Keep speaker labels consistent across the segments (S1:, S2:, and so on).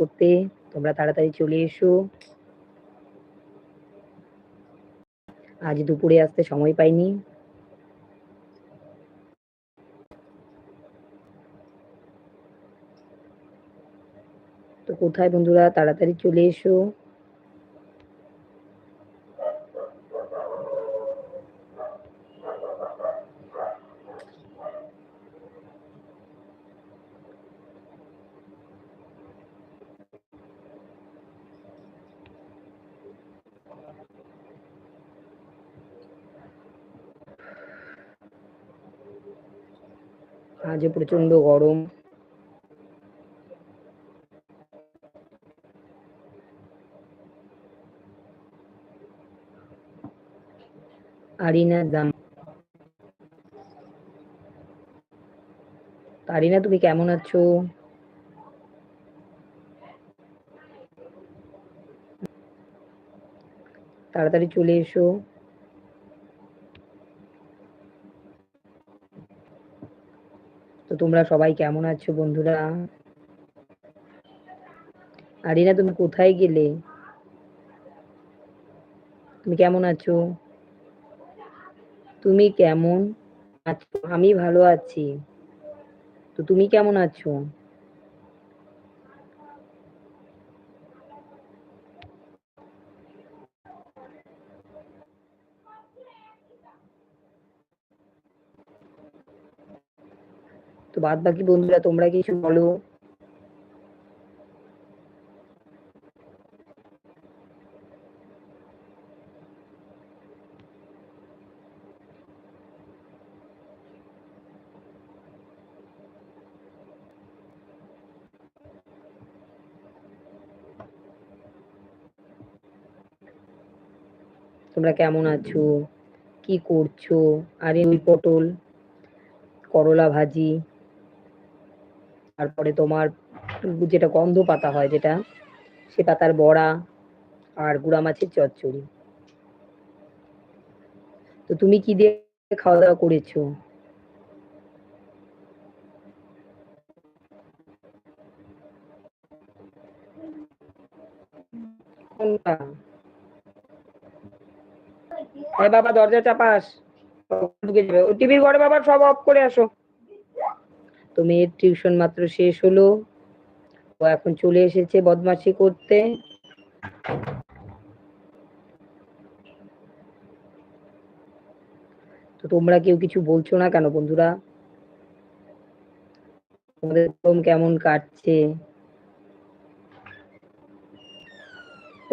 S1: করতে। তোমরা তাড়াতাড়ি চলে এসো। আজ দুপুরে আসতে সময় পাইনি। তো কোথায় বন্ধুরা? তাড়াতাড়ি চলে এসো। আজ প্রচণ্ড গরম। আরিনা দাম আরিনা তুমি কেমন আছো? তাড়াতাড়ি চলে এসো তো তোমরা সবাই কেমন আছো বন্ধুরা? আরিনা, তুমি কোথায় গেলে? তুমি কেমন আছো? তুমি কেমন আছো? আমি ভালো আছি। তো তুমি কেমন আছো তো বাদ বাকি বন্ধুরা, তোমরা কিছু বলো। তোমরা কেমন আছো? কি করছ? আরে, ওই পটল, করলা ভাজি। তারপরে তোমার যেটা গন্ধ পাতা হয় যেটা, সে পাতার বড়া আর গুড়া মাছের চচ্চড়ি। তো তুমি কি দিয়ে খাওয়া দাওয়া করেছ বাবা দরজা চাপাস। ঢুকে যাবে ও টিভির ঘরে বাবা সব অফ করে আসো। তো মেয়ের টিউশন মাত্র শেষ হলো। ও এখন চলে এসেছে বদমাশি করতে। তো তোমরা কেউ কিছু বলছো না কেন বন্ধুরা? তোমাদের কেমন কাটছে?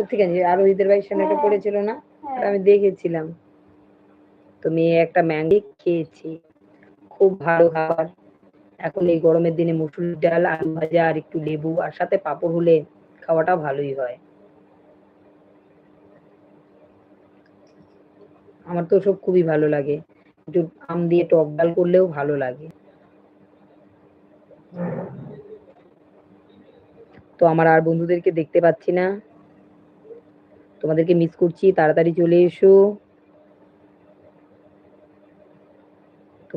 S1: ঠিক আছে আরও ঈদের ভাইয়ের সামনে একটা পড়েছিল না? আমি দেখেছিলাম। তো মেয়ে একটা ম্যাঙ্গি খেয়েছি। খুব ভালো খাবার। এখন এই গরমের দিনে মুসুর ডাল, আলু ভাজা আর একটু লেবু আর সাথে পাঁপড় হলে খাওয়াটা ভালোই হয়। আমার তো সব খুবই ভালো লাগে। একটু আম দিয়ে টক ডাল করলেও ভালো লাগে। তো আমার আর বন্ধুদেরকে দেখতে পাচ্ছি না। তোমাদেরকে মিস করছি, তাড়াতাড়ি চলে এসো।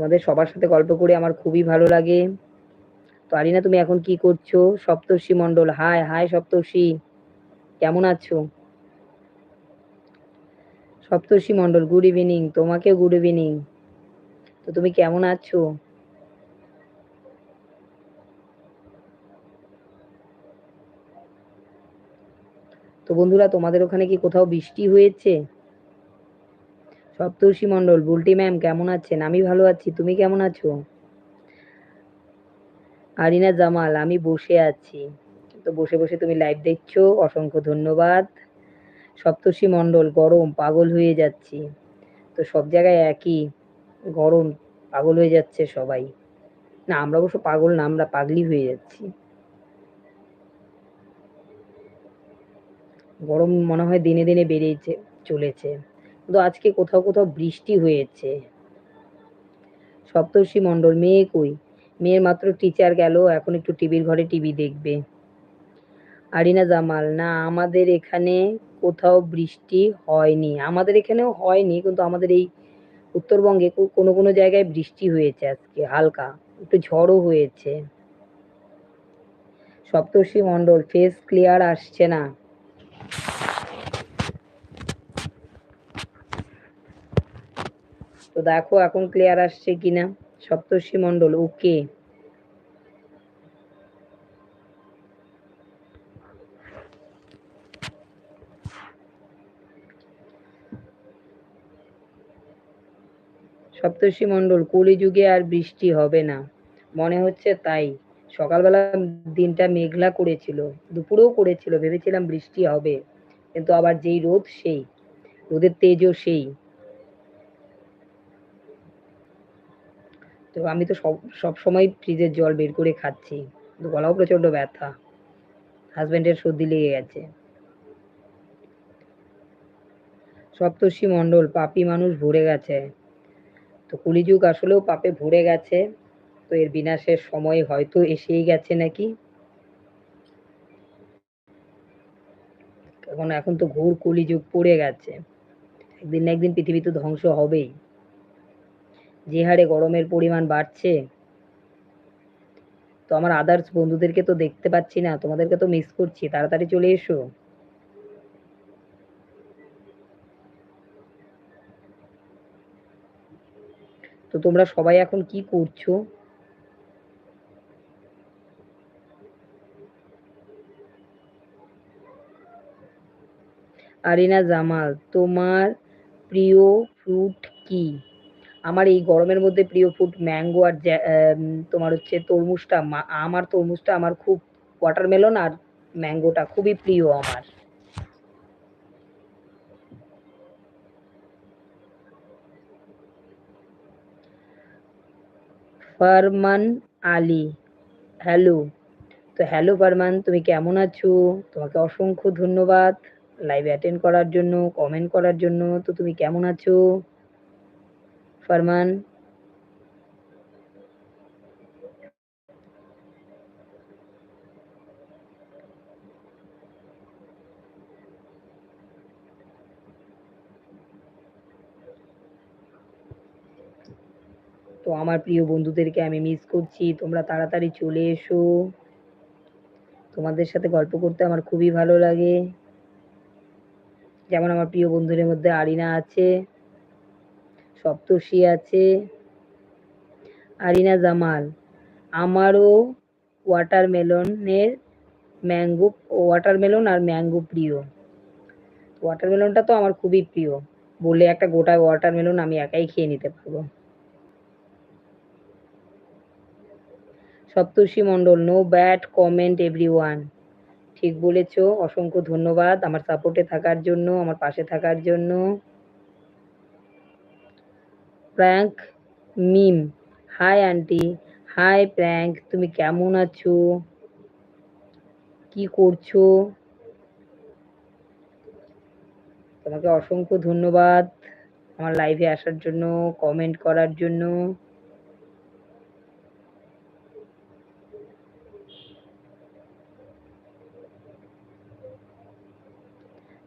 S1: তোমাদের সবার সাথে গল্প করে আমার খুবই ভালো লাগে। তো আরিনা, তুমি এখন কি করছ? Saptarshi Mondal hi hi Saptarshi. কেমন আছো? সপ্তর্ষি মন্ডল গুড ইভিনিং তোমাকেও গুড ইভিনিং তো তুমি কেমন আছো? তো বন্ধুরা, তোমাদের ওখানে কি কোথাও বৃষ্টি হয়েছে? সপ্তর্ষি মন্ডল বুলটি ম্যাম কেমন আছেন? আমি ভালো আছি, তুমি কেমন আছো? আরিনা জামাল, আমি বসে আছি। তো বসে বসে তুমি লাইভ দেখছ, অসংখ্য ধন্যবাদ। সপ্তর্ষি মন্ডল গরম, পাগল হয়ে যাচ্ছি। তো সব জায়গায় একই, গরম, পাগল হয়ে যাচ্ছে সবাই। না, আমরা অবশ্য পাগল না, আমরা পাগলি হয়ে যাচ্ছি। গরম মনে হয় দিনে দিনে বেড়েছে চলেছে। কিন্তু আজকে কোথাও কোথাও বৃষ্টি হয়েছে। সপ্তর্ষি মন্ডল মেয়ে কই? মেয়ের মাত্র টিচার গেল, এখন একটু টিভির ঘরে টিভি দেখবে। আরিনা জামাল, না, আমাদের এখানে কোথাও বৃষ্টি হয়নি। আমাদের এখানেও হয়নি, কিন্তু আমাদের এই উত্তরবঙ্গে কোনো কোনো জায়গায় বৃষ্টি হয়েছে আজকে, হালকা, একটু ঝড়ও হয়েছে। সপ্তর্ষি মণ্ডল ফেস ক্লিয়ার আসছে না। তো দেখো এখন ক্লিয়ার আসছে কিনা। সপ্তর্ষি মণ্ডল ওকে সপ্তর্ষি মণ্ডল, কলিযুগে আর বৃষ্টি হবে না। মনে হচ্ছে তাই। সকালবেলা দিনটা মেঘলা করেছিল, দুপুরেও করেছিল, ভেবেছিলাম বৃষ্টি হবে। কিন্তু আবার যেই রোদ, সেই। রোদের তেজও সেই। তো আমি তো সব সব সময় ফ্রিজের জল বের করে খাচ্ছি। গলাও প্রচণ্ড ব্যথা। হাজবেন্ডের সর্দি লেগে গেছে। সপ্তর্ষি মণ্ডল, পাপি মানুষ ভরে গেছে। তো কলিযুগ আসলেও পাপে ভরে গেছে। তো এর বিনাশের সময় হয়তো এসেই গেছে নাকি? এখন এখন তো ঘোর কলিযুগ পড়ে গেছে। একদিন না একদিন পৃথিবী তো ধ্বংস হবেই। যে হারে গরমের পরিমাণ বাড়ছে, তো আমার আদার্স বন্ধুদেরকে তো দেখতে পাচ্ছি না, তোমাদেরকে তো মিস করছি, তাড়াতাড়ি চলে এসো। তো তোমরা সবাই এখন কি করছ? আরিনা জামাল, তোমার প্রিয় ফ্রুট কি? আমার এই গরমের মধ্যে প্রিয় ফ্রুট ম্যাঙ্গো আর তোমার হচ্ছে তরমুজটা আমার তরমুজটা আমার খুব ওয়াটারমেলন আর ম্যাঙ্গোটা খুবই প্রিয় আমার। ফারমান আলী হ্যালো তো হ্যালো ফারমান, তুমি কেমন আছো? তোমাকে অসংখ্য ধন্যবাদ। লাইভ অ্যাটেন্ড করার জন্য কমেন্ট করার জন্য, তো তুমি কেমন আছো? ফারমান তো আমার প্রিয় বন্ধুদেরকে আমি মিস করছি। তোমরা তাড়াতাড়ি চলে এসো। তোমাদের সাথে গল্প করতে আমার খুবই ভালো লাগে। যেমন আমার প্রিয় বন্ধুদের মধ্যে আরিনা আছে। সপ্তর্ষি আছে। আরিনা জামাল, আমারও ওয়াটারমেলনের ম্যাঙ্গো ওয়াটারমেলন আর ম্যাঙ্গো প্রিয়। ওয়াটারমেলনটা তো আমার খুবই প্রিয়। বলে একটা গোটা ওয়াটারমেলন আমি একাই খেয়ে নিতে পারব। Saptarshi Mondal no bad comment every one ঠিক বলেছ, অসংখ্য ধন্যবাদ আমার সাপোর্টে থাকার জন্য, আমার পাশে থাকার জন্য। Prank meme hi aunty hi prank তুমি কেমন আছো? কি করছ? তোমাকে অসংখ্য ধন্যবাদ আমার লাইভে আসার জন্য কমেন্ট করার জন্য।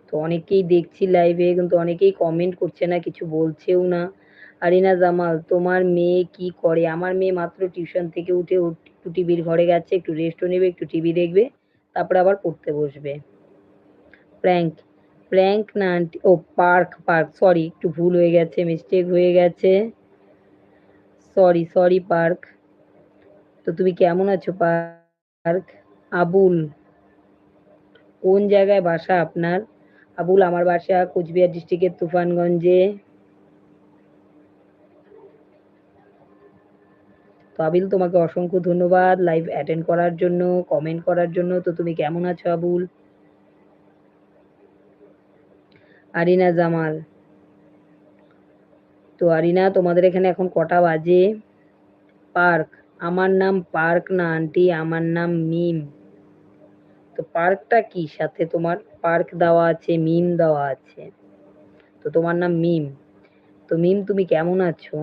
S1: তো অনেকেই দেখছি লাইভে কিন্তু অনেকেই কমেন্ট করছে না, কিছু বলছেও না। আরিনা জামাল, তোমার মেয়ে কি করে? আমার মেয়ে মাত্র টিউশন থেকে উঠে একটু টিভির ঘরে গেছে, একটু রেস্টও নেবে, একটু টিভি দেখবে, তারপরে আবার পড়তে বসবে। প্র্যাঙ্ক প্র্যাঙ্ক না আন্টি ও পার্ক পার্ক সরি একটু ভুল হয়ে গেছে মিস্টেক হয়ে গেছে। সরি সরি পার্ক তো তুমি কেমন আছো পার্ক আবুল, কোন জায়গায় বাসা আপনার? আবুল, আমার বাসা কোচবিহার ডিস্ট্রিক্টের তুফানগঞ্জে। তো আবিল, তোমাকে অসংখ্য ধন্যবাদ লাইভ অ্যাটেন্ড করার জন্য কমেন্ট করার জন্য। তো তুমি কেমন আছো আবুল? আরিনা জামাল। তো আরিনা, তোমাদের এখানে এখন কটা বাজে? পার্ক, আমার নাম পার্ক না আন্টি, আমার নাম মিম। তো পার্কটা কি? সাথে তোমার পার্ক দেওয়া আছে, মিম দেওয়া আছে। তো তোমার নাম মিম। তো মিম, তুমি কেমন আছো?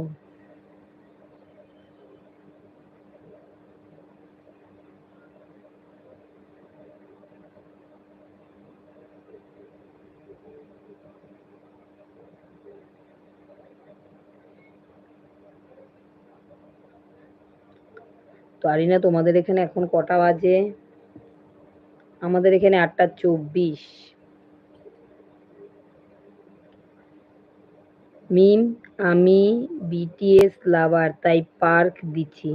S1: তো আরিনা তোমাদের এখানে এখন কটা বাজে? আমাদের এখানে আটটা চব্বিশ। মিম, আমি বিটিএস লাভার তাই পার্ক দিচ্ছি।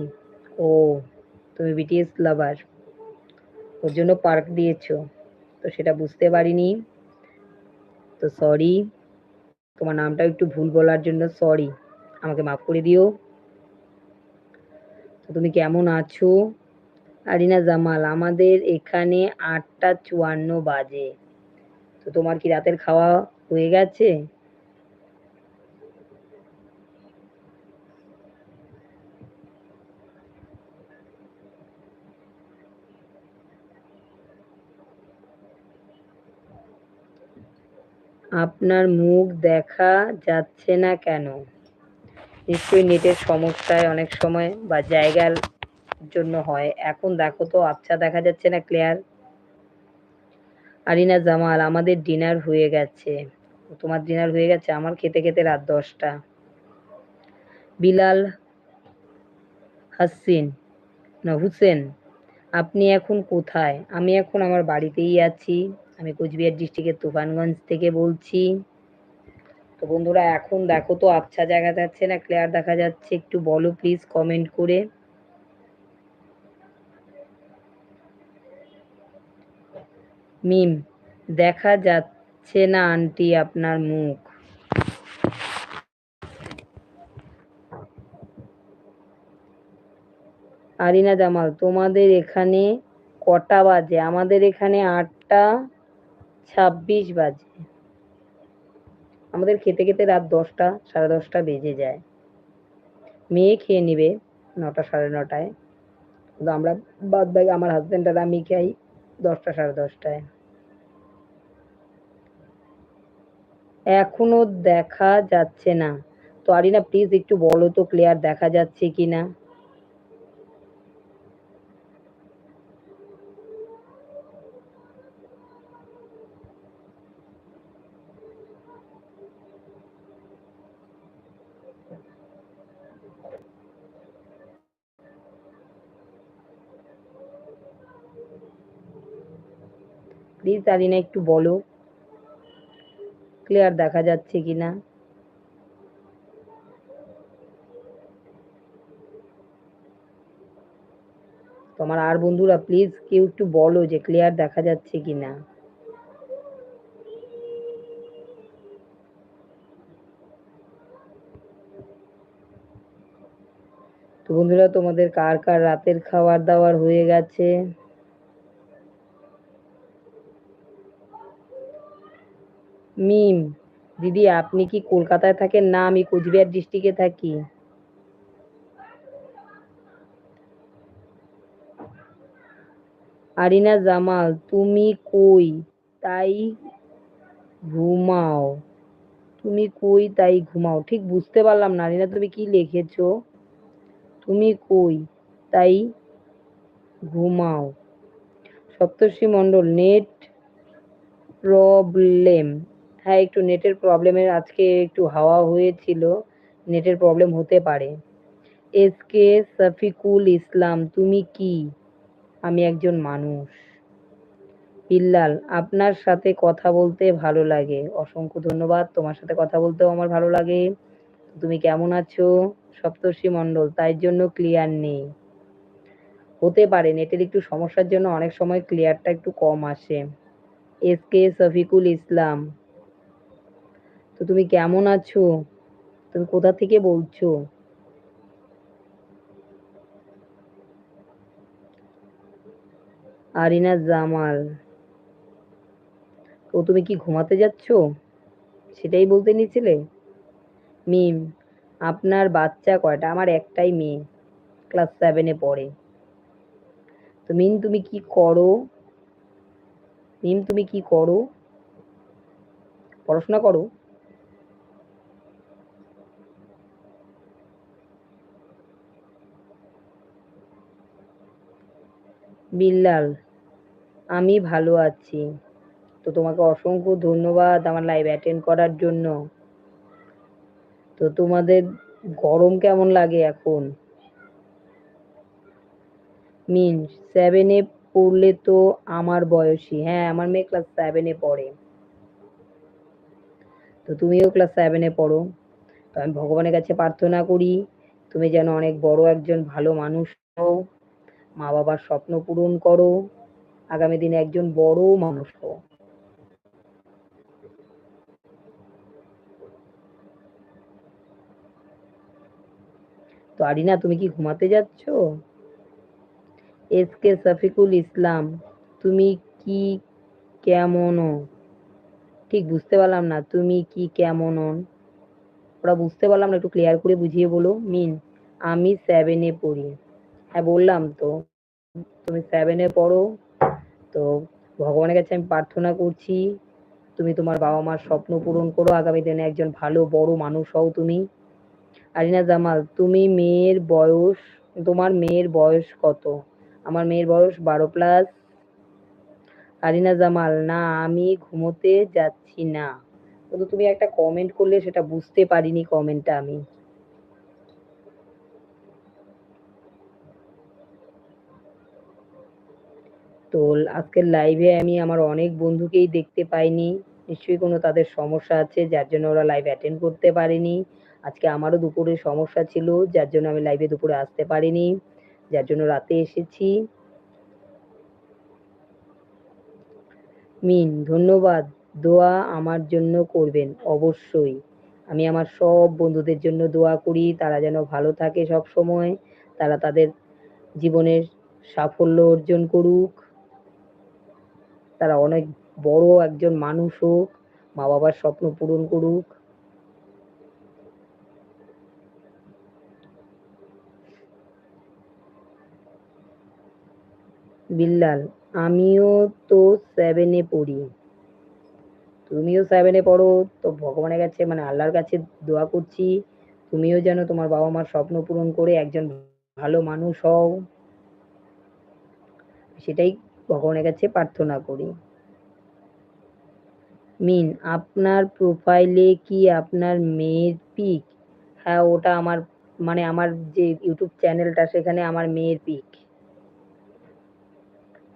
S1: ও, তুমি বিটিএস লাভার ওর জন্য পার্ক দিয়েছ। তো সেটা বুঝতে পারিনি। তো সরি তোমার নামটা একটু ভুল বলার জন্য সরি আমাকে মাফ করে দিও। তুমি কেমন আছো? আরিনা জামাল, আমাদের এখানে আটটা চুয়ান্ন বাজে। তো তোমার কি রাতের খাওয়া হয়ে গেছে? আপনার মুখ দেখা যাচ্ছে না কেন? নিশ্চয়ই নেটের সমস্যায় অনেক সময় বা জায়গার জন্য হয়। এখন দেখো তো আচ্ছা দেখা যাচ্ছে না ক্লিয়ার আরিনা জামাল, আমাদের ডিনার হয়ে গেছে। তোমার ডিনার হয়ে গেছে? আমার খেতে খেতে রাত দশটা। বিলাল হাসিন, না হুসেন, আপনি এখন কোথায়? আমি এখন আমার বাড়িতেই আছি। আমি কোচবিহার ডিস্ট্রিক্টের তুফানগঞ্জ থেকে বলছি। তো বন্ধুরা, এখন দেখো তো আচ্ছা জায়গা যাচ্ছে না ক্লিয়ার দেখা যাচ্ছে, একটু বলো প্লিজ কমেন্ট করে। মিম, দেখা যাচ্ছে না আন্টি আপনার মুখ? আরিনা জামাল, তোমাদের এখানে কটা বাজে? আমাদের এখানে আটটা ছাব্বিশ বাজে। আমাদের খেতে খেতে রাত দশটা, সাড়ে দশটা বেজে যায়। মেয়ে খেয়ে নিবে নটা, সাড়ে নটায়। কিন্তু আমরা বাদ বাকি আমার হাজব্যান্ড আর আমি খাই দশটা, সাড়ে দশটায়। এখনও দেখা যাচ্ছে না। তো আরিনা প্লিজ একটু বলো তো ক্লিয়ার দেখা যাচ্ছে কি না প্লিজ আরিনা একটু বলো। ক্লিয়ার দেখা যাচ্ছে কি না তোমার আর বন্ধুরা প্লিজ কেউ একটু বলো যে ক্লিয়ার দেখা যাচ্ছে কি না তো বন্ধুরা, তোমাদের কার কার রাতের খাবার দাবার হয়ে গেছে? মিম, দিদি, আপনি কি কলকাতায় থাকেন? না, আমি কোচবিহার ডিস্ট্রিক্টে থাকি। আরিনা জামাল, তুমি কই? তাই ঘুমাও। তুমি কই? তাই ঘুমাও। ঠিক বুঝতে পারলাম না, আরিনা, তুমি কি লিখেছো? তুমি কই? তাই ঘুমাও। Saptarshi Mondal, net problem. হ্যাঁ একটু নেটের প্রবলেমের আজকে একটু হাওয়া হয়েছিল, নেটের প্রবলেম হতে পারে। এস কে সফিকুল ইসলাম, তুমি কি? আমি একজন মানুষ। বিল্লাল, আপনার সাথে কথা বলতে ভালো লাগে। অসংখ্য ধন্যবাদ, তোমার সাথে কথা বলতেও আমার ভালো লাগে। তুমি কেমন আছো? সপ্তর্ষি মণ্ডল, তাই জন্য ক্লিয়ার নেই। হতে পারে, নেটের একটু সমস্যার জন্য অনেক সময় ক্লিয়ারটা একটু কম আসে। এস কে সফিকুল ইসলাম তো তুমি কেমন আছো? তুমি কোথা থেকে বলছো? আরিনা জামাল। ও তুমি কি ঘুমাতে যাচ্ছ? সেটাই বলতে নিছিলে? মিম, আপনার বাচ্চা কয়টা? আমার একটাই মেয়ে, ক্লাস সেভেনে পড়ে। তো মিম, তুমি কি করো? মিম, তুমি কি করো? পড়াশোনা করো? বিল্লাল, আমি ভালো আছি। তো তোমাকে অসংখ্য ধন্যবাদ আমার লাইভ অ্যাটেন্ড করার জন্য। তো তোমাদের গরম কেমন লাগে এখন? মিন সেভেনে পড়লে তো আমার বয়সী হ্যাঁ আমার মেয়ে ক্লাস সেভেনে পড়ে। তো তুমিও ক্লাস সেভেনে পড়ো। তো আমি ভগবানের কাছে প্রার্থনা করি, তুমি যেন অনেক বড় একজন ভালো মানুষ হও। মা বাবার স্বপ্ন পূরণ করো। আগামী দিনে একজন বড় মানুষ হও। তো আরিনা, তুমি কি ঘুমাতে যাচ্ছ? এস কে সফিকুল ইসলাম, তুমি কি কেমন? ঠিক বুঝতে পারলাম না, তুমি কি কেমন? ওরা বুঝতে পারলাম না, একটু ক্লিয়ার করে বুঝিয়ে বলো। মিন, আমি সেভেনে পড়ি। হ্যাঁ বললাম, তো তুমি সেভেনে পড়ো, তো ভগবানের কাছে আমি প্রার্থনা করছি, তুমি তোমার বাবা মার স্বপ্ন পূরণ করো, আগামী দিনে একজন ভালো, বড় মানুষ হও তুমি। আরিনা জামাল, তুমি মেয়ের বয়স, তোমার মেয়ের বয়স কত? আমার মেয়ের বয়স বারো প্লাস আরিনা জামাল, না, আমি ঘুমোতে যাচ্ছি না। কিন্তু তুমি একটা কমেন্ট করলে সেটা বুঝতে পারিনি কমেন্টটা আমি। তো আজকের লাইভে আমি আমার অনেক বন্ধুকেই দেখতে পাইনি। নিশ্চয়ই কোনো তাদের সমস্যা আছে, যার জন্য ওরা লাইভ অ্যাটেন্ড করতে পারেনি। আজকে আমারও দুপুরে সমস্যা ছিল, যার জন্য আমি লাইভে দুপুরে আসতে পারিনি, যার জন্য রাতে এসেছি। মিন, ধন্যবাদ। দোয়া আমার জন্য করবেন, অবশ্যই। আমি আমার সব বন্ধুদের জন্য দোয়া করি, তারা যেন ভালো থাকে সব সময় তারা তাদের জীবনের সাফল্য অর্জন করুক। তারা অনেক বড় একজন মানুষ হোক মা বাবার স্বপ্ন পূরণ করুক। বিল্লাল, আমিও তো সেভেনে পড়ি। তুমিও সেভেনে পড়ো, তো ভগবানের কাছে মানে আল্লাহর কাছে দোয়া করছি। তুমিও যেন তোমার বাবা মার স্বপ্ন পূরণ করে একজন ভালো মানুষ হও। সেটাই ভগবানের কাছে প্রার্থনা করি। মিন, আপনার প্রোফাইলে কি আপনার মেয়ের পিক হ্যাঁ ওটা আমার মানে আমার যে ইউটিউব চ্যানেলটা সেখানে আমার মেয়ের পিক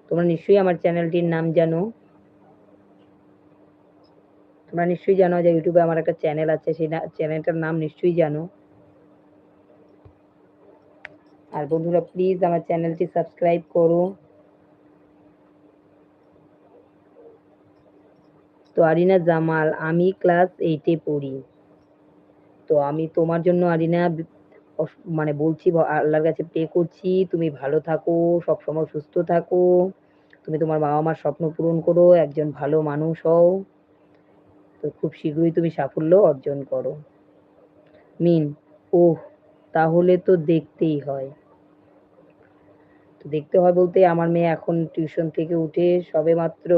S1: তোমরা নিশ্চয়ই আমার চ্যানেলটির নাম জানো। তোমরা নিশ্চয়ই জানো যে ইউটিউবে আমার একটা চ্যানেল আছে, সেই চ্যানেলটার নাম নিশ্চয়ই জানো। আর বন্ধুরা প্লিজ আমার চ্যানেলটি সাবস্ক্রাইব করো। তো আরিনা জামাল, আমি ক্লাস এইটে পড়ি। তো আমি তোমার জন্য আরিনা মানে বলছি আল্লাহর কাছে প্রে করছি, তুমি ভালো থাকো, সবসময় সুস্থ থাকো, তুমি তোমার বাবা মার স্বপ্ন পূরণ করো, একজন ভালো মানুষ হও। তো খুব শীঘ্রই তুমি সাফল্য অর্জন করো। মিন ওহ, তাহলে তো দেখতেই হয়। তো দেখতে হয় বলতে আমার মেয়ে এখন টিউশন থেকে উঠে সবে মাত্র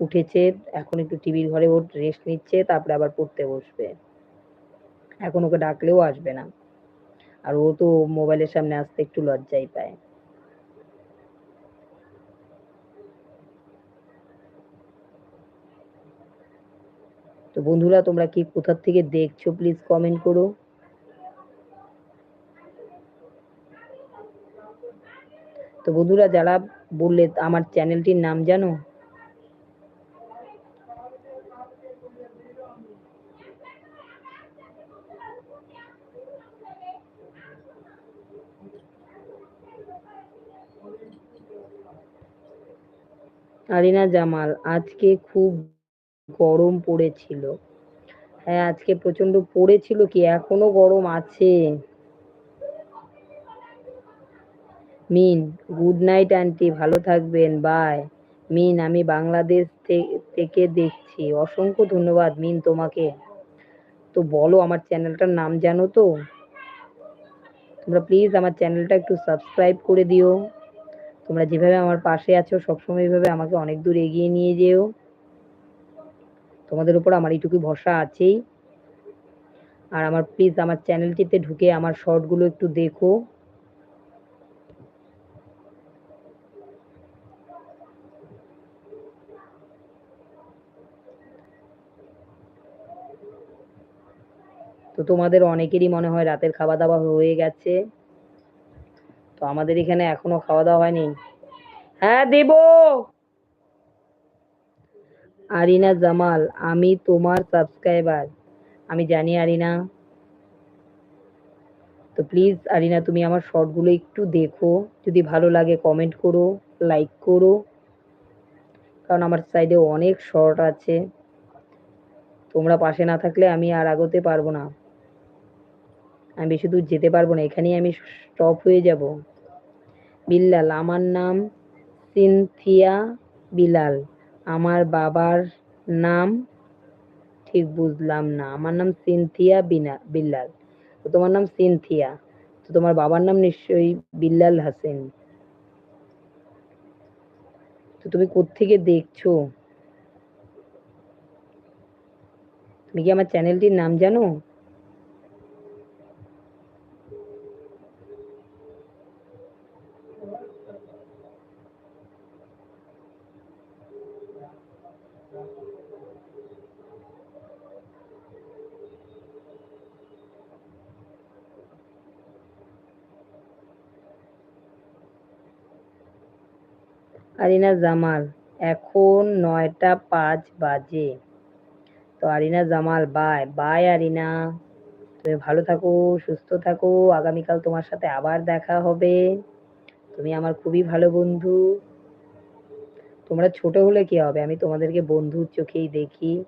S1: উঠেছে, এখন একটু টিভির ঘরে ওর রেস্ট নিচ্ছে, তারপরে আবার পড়তে বসবে। এখন ওকে ডাকলেও আসবে না। আর ও তো মোবাইলের সামনে আসতে একটু লজ্জাই পায়। তো বন্ধুরা, তোমরা কি কোথার থেকে দেখছ প্লিজ কমেন্ট করো। তো বন্ধুরা, যারা বললে, আমার চ্যানেলটির নাম জানো? আরিনা জামাল, আজকে খুব গরম পড়েছিল। হ্যাঁ আজকে প্রচণ্ড পড়েছিল কি? এখনও গরম আছে। মিন গুড নাইট আন্টি ভালো থাকবেন বাই মিন, আমি বাংলাদেশ থেকে দেখছি। অসংখ্য ধন্যবাদ মিন তোমাকে। তো বলো আমার চ্যানেলটার নাম জানো তো? তোমরা প্লিজ আমার চ্যানেলটা একটু সাবস্ক্রাইব করে দিও। তোমরা যেভাবে আমার পাশে আছো, সবসময় এইভাবে আমাকে অনেক দূর এগিয়ে নিয়ে যেও। তোমাদের উপর আমার এইটুকু ভরসা আছেই। আর আমার প্লিজ আমার চ্যানেলটিতে ঢুকে আমার শর্টগুলো একটু দেখো। তো তোমাদের অনেকেরই মনে হয় রাতের খাওয়া দাওয়া হয়ে গেছে। তো আমাদের এখানে এখনও খাওয়া দাওয়া হয়নি। হ্যাঁ দেব। আরিনা জামাল, আমি তোমার সাবস্ক্রাইবার আমি জানি আরিনা। তো প্লিজ আরিনা, তুমি আমার শর্টগুলো একটু দেখো। যদি ভালো লাগে কমেন্ট করো লাইক করো। কারণ আমার সাইডে অনেক শর্ট আছে। তোমরা পাশে না থাকলে আমি আর আಗೋতে পারব না। আমি বেশি দূর যেতে পারব না, এখানেই আমি স্টপ হয়ে যাব। বিল্লাল, আমার নাম সিনথিয়া বিলাল আমার বাবার নাম ঠিক বুঝলাম না, আমার নাম সিনথিয়া বিনা, বিল্লাল। তো তোমার নাম সিনথিয়া, তো তোমার বাবার নাম নিশ্চয়ই বিল্লাল হাসেন। তো তুমি কোত্থেকে দেখছ? তুমি কি আমার চ্যানেলটির নাম জানো? আরিনা জামাল, এখন নয়টা পাঁচ বাজে। তো আরিনা জামাল বাই বাই আরিনা। তুমি ভালো থাকো, সুস্থ থাকো, আগামীকাল তোমার সাথে আবার দেখা হবে। তুমি আমার খুবই ভালো বন্ধু। তোমরা ছোট হলে কি হবে? আমি তোমাদেরকে বন্ধুর চোখেই দেখি।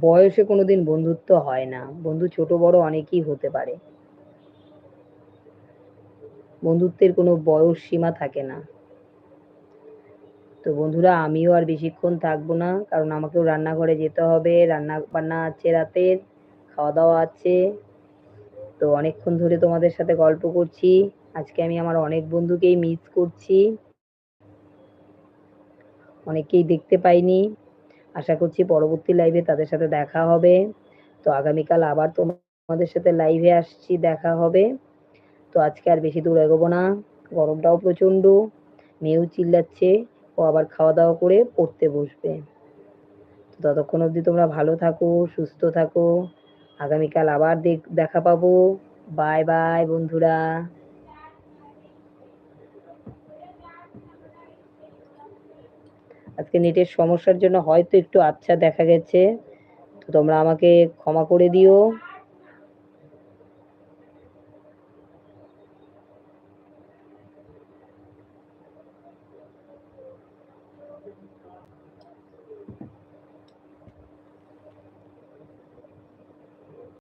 S1: বয়সে কোনোদিন বন্ধুত্ব হয় না। বন্ধু ছোট বড় অনেকই হতে পারে। বন্ধুত্বের কোনো বয়স সীমা থাকে না। তো বন্ধুরা, আমিও আর বেশিক্ষণ থাকব না, কারণ আমাকেও রান্নাঘরে যেতে হবে রান্না বান্না আছে রাতের খাওয়া দাওয়া আছে। তো অনেকক্ষণ ধরে তোমাদের সাথে গল্প করছি, আজকে আমি আমার অনেক বন্ধুকেই মিস করছি। অনেককেই দেখতে পাইনি। আশা করছি পরবর্তী লাইভে তাদের সাথে দেখা হবে। তো আগামীকাল আবার তোমাদের সাথে লাইভে আসছি, দেখা হবে। তো আজকে আর বেশি দূর এগোবো না। গরমটাও প্রচণ্ড, মেয়েও চিল্লাচ্ছে, ও আবার খাওয়া দাওয়া করে পড়তে বসবে। তো ততক্ষণ অবধি তোমরা ভালো থাকো, সুস্থ থাকো। আগামীকাল আবার দেখা পাবো। বাই বাই বন্ধুরা। আজকে নেটের সমস্যার জন্য হয়তো একটু আচ্ছা দেখা গেছে। তো তোমরা আমাকে ক্ষমা করে দিও।